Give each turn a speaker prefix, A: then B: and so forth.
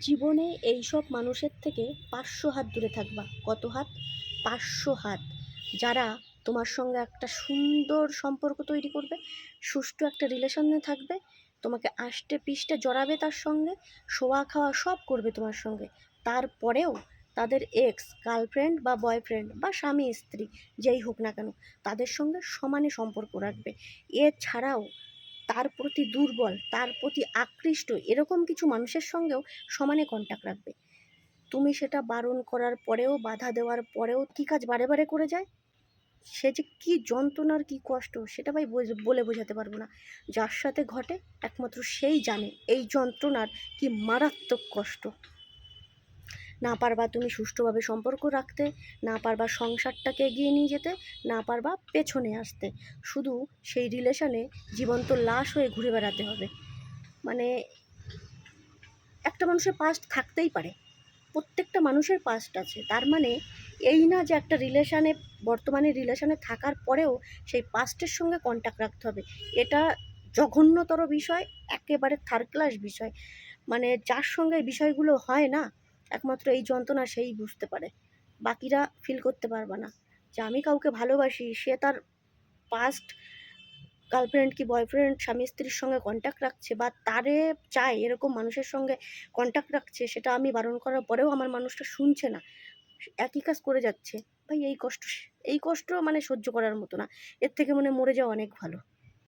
A: জীবনে এইসব মানুষের থেকে পাঁচশো হাত দূরে থাকবা। কত হাত? পাঁচশো হাত। যারা তোমার সঙ্গে একটা সুন্দর সম্পর্ক তৈরি করবে, সুষ্ঠু একটা রিলেশনে থাকবে, তোমাকে আষ্টে পিষ্টে জড়াবে তার সঙ্গে, শোয়া খাওয়া সব করবে তোমার সঙ্গে। তারপরেও তাদের এক্স গার্লফ্রেন্ড বা বয়ফ্রেন্ড বা স্বামী, স্ত্রী, যেই হোক না কেন, তাদের সঙ্গে সমানে সম্পর্ক রাখবে। এছাড়াও তার প্রতি দুর্বল, তার প্রতি আকৃষ্ট, এরকম কিছু মানুষের সঙ্গেও সমানে কন্ট্যাক্ট রাখবে। তুমি সেটা বারণ করার পরেও, বাধা দেওয়ার পরেও কী কাজ বারে বারে করে যায়? সে যে কী যন্ত্রণার, কী কষ্ট, সেটা ভাই বলে বোঝাতে পারব না। যার সাথে ঘটে একমাত্র সেই জানে, এই যন্ত্রণার কি মারাত্মক কষ্ট। না পারবা তুমি সুষ্ঠুভাবে সম্পর্ক রাখতে, না পারবা সংসারটাকে এগিয়ে নিয়ে যেতে, না পারবা পেছনে আসতে। শুধু সেই রিলেশনে জীবন্ত লাশ হয়ে ঘুরে বেড়াতে হবে। মানে একটা মানুষের পাস্ট থাকতেই পারে। প্রত্যেকটা মানুষের পাস্ট আছে। তার মানে এই না যে একটা রিলেশানে, বর্তমানে রিলেশানে থাকার পরেও সেই পাস্টের সঙ্গে কন্ট্যাক্ট রাখতে হবে। এটা জঘন্যতর বিষয়, একেবারে থার্ড ক্লাস বিষয়। মানে যার সঙ্গে বিষয়গুলো হয় না একমাত্র এই যন্ত্রণা সেই বুঝতে পারে। বাকিরা ফিল করতে পারবে না। যে আমি কাউকে ভালোবাসি, সে তার পাস্ট গার্লফ্রেন্ড কি বয়ফ্রেন্ড স্বামী স্ত্রীর সঙ্গে কন্ট্যাক্ট রাখছে বা তারে চায় এরকম মানুষের সঙ্গে কন্ট্যাক্ট রাখছে, সেটা আমি বারণ করার পরেও আমার মানুষটা শুনছে না। একই কাজ করে যাচ্ছে। ভাই, এই কষ্ট এই কষ্ট মানে সহ্য করার মতো না। এর থেকে মনে মরে যাওয়া অনেক ভালো।